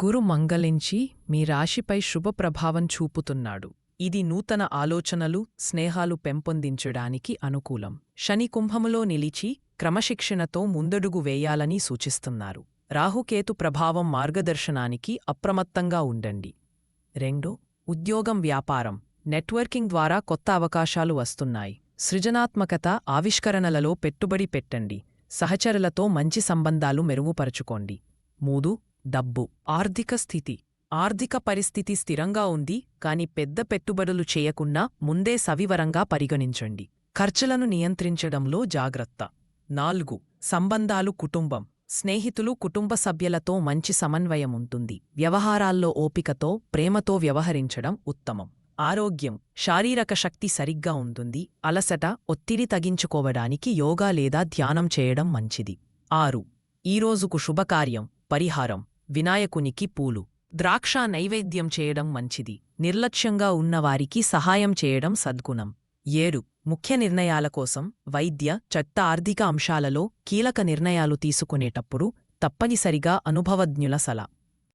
గురు మంగళించి మీ రాశిపై శుభప్రభావం చూపుతున్నాడు. ఇది నూతన ఆలోచనలు స్నేహాలు పెంపొందించడానికి అనుకూలం. శని కుంభములో నిలిచి క్రమశిక్షణతో ముందడుగు వేయాలని సూచిస్తున్నారు. రాహుకేతు ప్రభావం మార్గదర్శనానికి అప్రమత్తంగా ఉండండి. రెండు ఉద్యోగం వ్యాపారం. నెట్వర్కింగ్ ద్వారా కొత్త అవకాశాలు వస్తున్నాయి. సృజనాత్మకత ఆవిష్కరణలలో పెట్టుబడి పెట్టండి. సహచరులతో మంచి సంబంధాలు మెరుగుపరుచుకోండి. మూడు డబ్బు ఆర్థిక స్థితి. ఆర్థిక పరిస్థితి స్థిరంగా ఉంది కాని పెద్ద పెట్టుబడులు చేయకుండా ముందే సవివరంగా పరిగణించండి. ఖర్చులను నియంత్రించడంలో జాగ్రత్త. నాలుగు సంబంధాలు కుటుంబం. స్నేహితులు కుటుంబ సభ్యులతో మంచి సమన్వయం ఉంటుంది. వ్యవహారాల్లో ఓపికతో ప్రేమతో వ్యవహరించడం ఉత్తమం. ఆరోగ్యం. శారీరక శక్తి సరిగ్గా ఉంటుంది. అలసట ఒత్తిడి తగ్గించుకోవడానికి యోగా లేదా ధ్యానం చేయడం మంచిది. ఆరు ఈరోజుకు శుభకార్యం పరిహారం. వినాయకునికి పూలు. ద్రాక్ష నైవేద్యం చేయడం మంచిది. నిర్లక్ష్యంగా ఉన్నవారికి సహాయం చేయడం సద్గుణం. ఏడు. ముఖ్య నిర్ణయాల కోసం వైద్య చట్ట ఆర్థిక అంశాలలో కీలక నిర్ణయాలు తీసుకునేటప్పుడు తప్పనిసరిగా అనుభవజ్ఞుల సల